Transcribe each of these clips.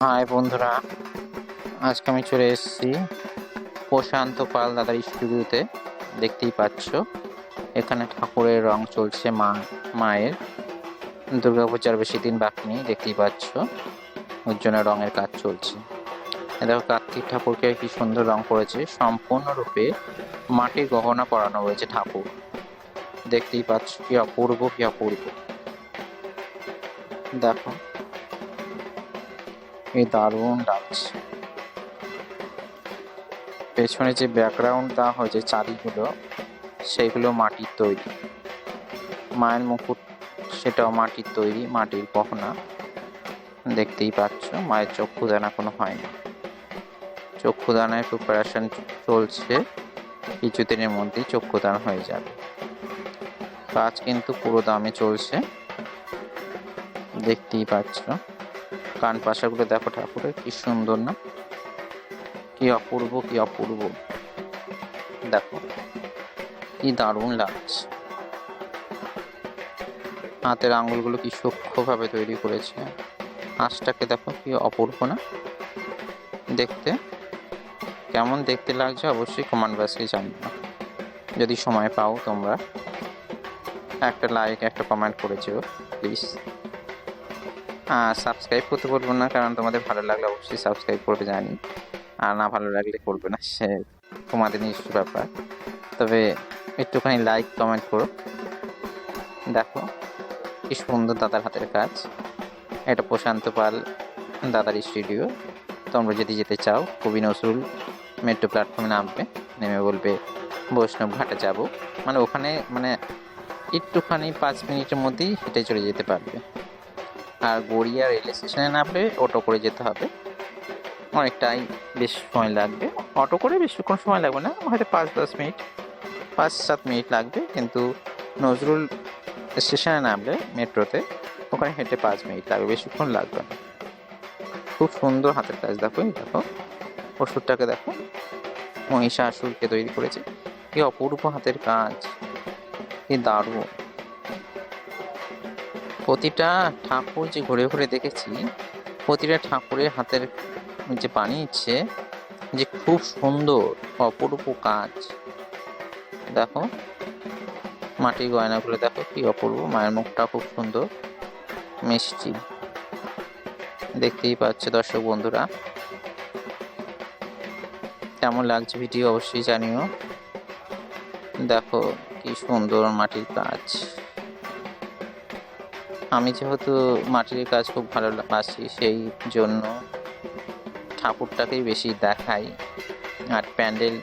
High বন্ধুরা, আজকে আমি চলে এসেছি প্রশান্ত পাল দাদার স্টুডিওতে, দেখতেই পাচ্ছ। এখানে ঠাকুরের রং চলছে মা, মায়ের। দুর্গাপূজার বেশি দিন বাকি নেই, দেখতেই পাচ্ছ। জন্য রঙের কাজ চলছে। দেখো, কার্তিক ঠাকুরকে কি সুন্দর রং করেছে। সম্পূর্ণরূপে মাটির গহনা পরানো হয়েছে ঠাকুর। দেখতেই পাচ্ছ কি অপূর্ব কি অপূর্ব। দেখো এই দারুণ লাগছে পেছনে যে ব্যাকগ্রাউন্ড দেওয়া হয়েছে চারিগুলো সেগুলো মাটির তৈরি। মায়ের মুকুট, সেটাও মাটির তৈরি, মাটির গহনা। দেখতেই পাচ্ছ, মায়ের চক্ষুদান এখনও হয়নি। চক্ষুদানের প্রিপারেশন চলছে, কিছুদিনের মধ্যেই চক্ষুদান হয়ে যাবে। কাজ কিন্তু পুরো দামে চলছে। দেখতেই পাচ্ছ। কান পাশাগুলো দেখো ঠাকুরের, কি সুন্দর না? কি অপূর্ব কি অপূর্ব। দেখো, কি দারুণ লাগছে। হাতের আঙ্গুলগুলো কি সূক্ষ্মভাবে তৈরি করেছে। হাঁসটাকে দেখো কি অপূর্ব না? দেখতে কেমন দেখতে লাগছে অবশ্যই কমেন্ট বক্সে জানিও। যদি সময় পাও তোমরা একটা লাইক একটা কমেন্ট করে যেও প্লিজ সাবস্ক্রাইব করতে বলব না, কারণ তোমাদের ভালো লাগলে অবশ্যই সাবস্ক্রাইব করবে জানি। আর না ভালো লাগলে করবে না, সে তোমাদের নিজস্ব ব্যাপার। তবে একটুখানি লাইক কমেন্ট করো। দেখো, কি সুন্দর দাদার হাতের কাজ। এটা প্রশান্ত পাল দাদার স্টুডিও তোমরা যদি যেতে চাও, কবি নজরুল মেট্রো প্ল্যাটফর্মে নামবে, নেমে বলবে, বৈষ্ণব ঘাটে যাব। মানে ওখানে মানে একটুখানি পাঁচ মিনিটের মধ্যেই হেঁটে চলে যেতে পারবে। আর গড়িয়া রেল স্টেশনে নামলে অটো করে যেতে হবে। অনেকটাই বেশ সময় লাগবে। অটো করে বেশিক্ষণ সময় লাগবে না, হয়তো পাঁচ দশ মিনিট, পাঁচ সাত মিনিট লাগবে। কিন্তু নজরুল স্টেশনে নামলে মেট্রোতে ওখানে হেঁটে পাঁচ মিনিট লাগবে, বেশিক্ষণ লাগবে না। খুব সুন্দর হাতের কাজ, দেখো, এই দেখো। ওষুধটাকে দেখো। মহিষাসুরকে তৈরি করেছে। কি অপূর্ব হাতের কাজ। কি দারুণ। প্রতিটা ঠাকুর যে ঘুরে ঘুরে দেখেছি, প্রতিটা ঠাকুরের হাতের যে বানিয়েছে যে খুব সুন্দর, অপরূপ কাজ। দেখো, মাটির গয়নাগুলো দেখো কি অপূর্ব, মায়ের মুখটা খুব সুন্দর, মিষ্টি। দেখতেই পাচ্ছে দর্শক বন্ধুরা। কেমন লাগছে ভিডিও অবশ্যই জানিও। দেখো কি সুন্দর মাটির কাজ। আমি যেহেতু মাটির কাজ খুব ভালো বাসি সেই জন্য ঠাকুরটাকেই বেশি দেখাই। আর প্যান্ডেল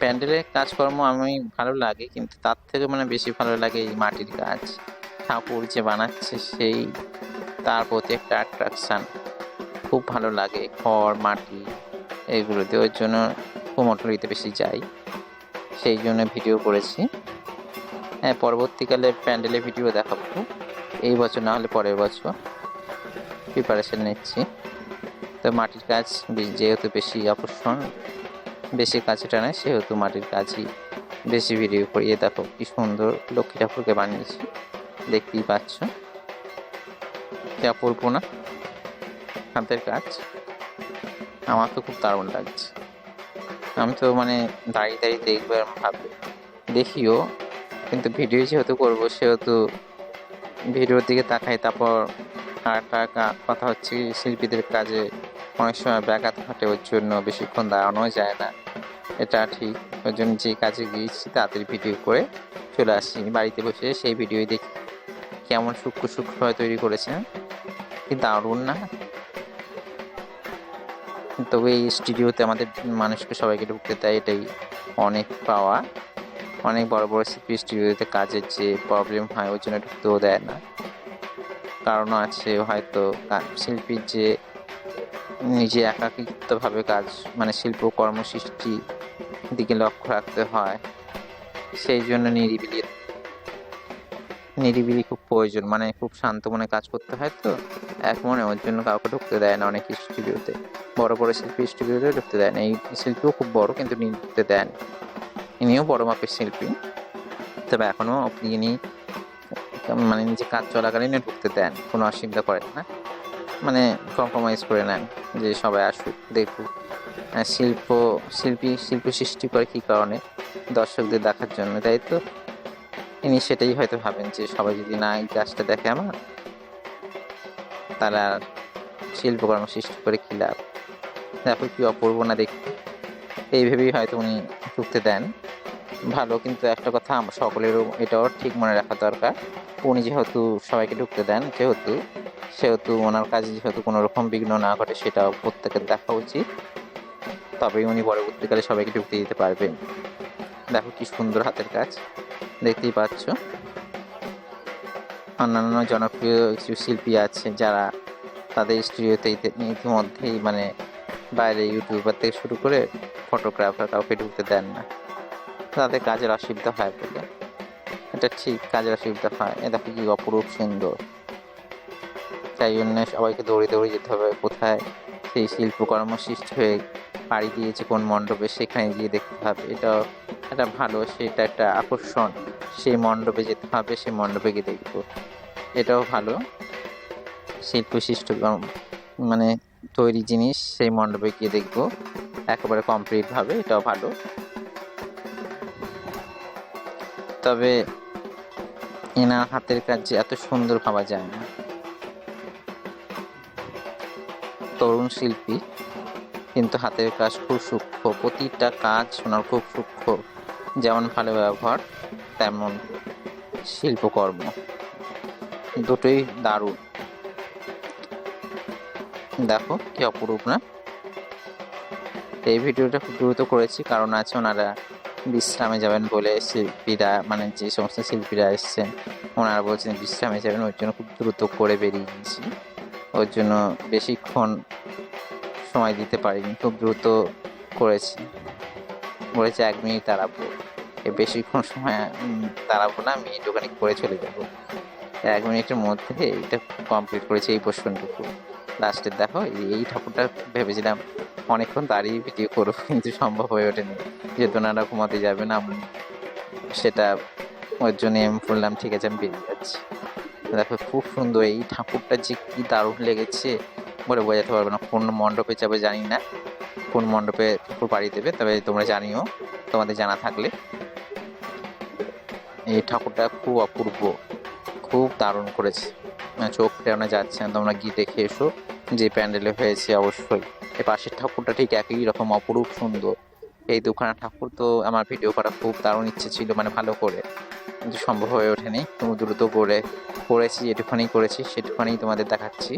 প্যান্ডেলের কাজকর্ম আমি ভালো লাগে, কিন্তু তার থেকে মানে বেশি ভালো লাগে এই মাটির কাজ। ঠাকুর যে বানাচ্ছে সেই, তার প্রতি একটা অ্যাট্রাকশান খুব ভালো লাগে, খড়, মাটি এইগুলোতে ওই জন্য কুমোটলিতে বেশি যাই। সেই জন্য ভিডিও করেছি। হ্যাঁ পরবর্তীকালে প্যান্ডেলে ভিডিও দেখাবো। এই বছর না হলে পরের বছর। প্রিপারেশন নিচ্ছি। তো মাটির কাজ যেহেতু বেশি আকর্ষণ, বেশি কাছে টানে, সেহেতু মাটির কাজই বেশি ভিডিও করিয়ে দেখো কি সুন্দর লক্ষ্মী ঠাকুরকে বানিয়েছি। দেখতেই পাচ্ছ। কি অপূর্ব না? হাতের কাজ। আমার তো খুব দারুণ লাগছে। আমি তো মানে দাঁড়িয়ে দাঁড়িয়ে দেখব এরম ভাবে। দেখিও। কিন্তু ভিডিও যেহেতু করব, সেহেতু ভিডিওর দিকে তাকাই, তারপর একটা কথা হচ্ছে শিল্পীদের কাজে অনেক সময় ব্যাঘাত ঘটে, ওর জন্য বেশিক্ষণ দাঁড়ানো যায় না। এটা ঠিক ওই জন্য যে কাজে গিয়েছি তাড়াতাড়ি ভিডিও করে চলে আসি বাড়িতে বসে সেই ভিডিওই দেখি, কেমন সূক্ষ্ম সূক্ষ্মভাবে তৈরি করেছেন। কি দারুণ না? তবে এই স্টুডিওতে আমাদের মানুষকে সবাইকে ঢুকতে দেয়, এটাই অনেক পাওয়া। অনেক বড় বড় শিল্পী স্টুডিওতে কাজের যে প্রবলেম হয় ওই জন্য ঢুকতেও দেয় না। কারণও আছে হয়তো শিল্পীর যে নিজে একাকিত্বভাবে কাজ মানে শিল্প কর্মসৃষ্টি দিকে লক্ষ্য রাখতে হয়, সেই জন্য নিরিবিলি নিরিবিলি খুব প্রয়োজন। মানে খুব শান্ত মনে কাজ করতে হয় তো, এক মনে ওর জন্য কাউকে ঢুকতে দেয় না অনেক স্টুডিওতে বড় বড় শিল্পী স্টুডিওতে ঢুকতে দেয় না। এই শিল্পীও খুব বড়, কিন্তু ঢুকতে দেন ইনিও বড় মাপের শিল্পী। তবে এখনও ইনি মানে নিজে কাজ চলাকালীন ঢুকতে দেন, কোনো অসুবিধা করেন না। মানে কম্প্রোমাইজ করে নেন যে সবাই আসুক, দেখুক আর শিল্প, শিল্পী, শিল্প সৃষ্টি করে কী কারণে দর্শকদের দেখার জন্য। তাই তো? ইনি সেটাই হয়তো ভাবেন যে সবাই যদি না এই কাজটা দেখে আমার তারা শিল্পকর্ম সৃষ্টি করে কী লাভ? দেখো কি অপূর্ব না দেখতে? এই ভেবেই হয়তো উনি ঢুকতে দেন। ভালো, কিন্তু একটা কথা সকলেরও এটাও ঠিক মনে রাখা দরকার। উনি যেহেতু সবাইকে ঢুকতে দেন, যেহেতু, সেহেতু ওনার কাজে যেহেতু কোনো রকম বিঘ্ন না ঘটে, সেটাও প্রত্যেকের দেখা উচিত। তবেই উনি পরবর্তীকালে সবাইকে ঢুকতে দিতে পারবেন। দেখো কি সুন্দর হাতের কাজ, দেখতেই পাচ্ছ। অন্যান্য জনপ্রিয় কিছু শিল্পী আছে যারা তাদের স্টুডিওতে ইতিমধ্যেই মানে বাইরে ইউটিউবার থেকে শুরু করে ফটোগ্রাফার কাউকে ঢুকতে দেন না। তাদের কাজের অসুবিধা হয় বলে এটা ঠিক, কাজের অসুবিধা হয়। এ দেখো কি অপরূপ সুন্দর। তাই জন্য সবাইকে দৌড়ে দৌড়ে যেতে হবে। কোথায়? সেই শিল্পকর্ম সৃষ্টি হয়ে পাড়ি দিয়েছে কোন মণ্ডপে, সেখানে গিয়ে দেখতে হবে। এটা এটা ভালো, সেটা একটা আকর্ষণ। সেই মণ্ডপে যেতে হবে, সেই মণ্ডপে গিয়ে দেখব। এটাও ভালো। শিল্প সৃষ্ট মানে তৈরি জিনিস, সেই মণ্ডপে গিয়ে দেখব। একেবারে কমপ্লিটভাবে এটাও ভালো। তবে এনার হাতের কাজ এত সুন্দর ভাবা যায় না। তরুণ শিল্পী, কিন্তু হাতের কাজ খুব সূক্ষ্ম। প্রতিটা কাজ ওনার খুব সূক্ষ্ম। যেমন ভালো ব্যবহার, তেমন শিল্পকর্ম। দুটোই দারুণ। দেখো কি অপরূপ না? এই ভিডিওটা খুব দ্রুত করেছি, কারণ আছে ওনারা বিশ্রামে যাবেন বলে শিল্পীরা মানে যে সমস্ত শিল্পীরা এসছেন, ওনারা বলছেন বিশ্রামে যাবেন, ওর জন্য খুব দ্রুত করে বেরিয়ে গিয়েছি। ওর জন্য বেশিক্ষণ সময় দিতে পারিনি, খুব দ্রুত করেছি। বলেছে এক মিনিট দাঁড়াবো। এ বেশিক্ষণ সময় দাঁড়াবো না মিনিট ওখানে করে চলে যাব। এক মিনিটের মধ্যে এটা কমপ্লিট করেছি এই পোর্শনটুকু। লাস্টের দেখো, এই ঠাকুরটা ভেবেছিলাম অনেকক্ষণ দাঁড়িয়ে ভিডিও করব, কিন্তু সম্ভব হয়ে ওঠেনি। যেহেতু ওনারা ঘুমাতে যাবে না সেটা ওর জন্য আমি বললাম, ঠিক আছে, আমি বেরিয়ে যাচ্ছি। দেখো, খুব সুন্দর, এই ঠাকুরটা যে কী দারুণ লেগেছে, বলে বোঝাতে পারবে না, কোন মণ্ডপে যাবে জানি না। কোন মণ্ডপে ঠাকুর পাড়ি দেবে, তবে তোমরা জানিও, তোমাদের জানা থাকলে। এই ঠাকুরটা খুব অপূর্ব, খুব দারুণ করেছে। চোখ ফেরানো যাচ্ছে না, তোমরা গিয়ে দেখে এসো, যে প্যান্ডেলে হয়েছে অবশ্যই। এই পাশের ঠাকুরটা ঠিক একই রকম, অপরূপ, সুন্দর। এই দুখানা ঠাকুর তো আমার ভিডিও করা খুব দারুণ ইচ্ছে ছিল মানে ভালো করে। কিন্তু সম্ভব হয়ে ওঠেনি। তুমি দ্রুত করে করেছি, যেটুখানি করেছি, সেটুখানি তোমাদের দেখাচ্ছি।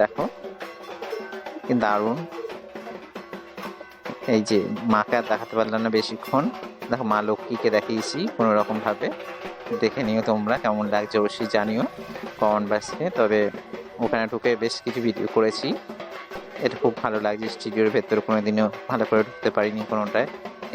দেখো দারুণ। এই যে, মাকে আর দেখাতে পারলাম না বেশিক্ষণ। দেখো, মা লক্ষ্মীকে দেখিয়েছি কোনো রকম ভাবে দেখে নিও তোমরা কেমন লাগছে, অবশ্যই জানিও। কমেন্ট বক্সে। তবে ওখানে ঢুকে বেশ কিছু ভিডিও করেছি। এটা খুব ভালো লাগছে স্টুডিওর ভেতরে কোনোদিনও ভালো করে ঢুকতে পারিনি কোনোটায়।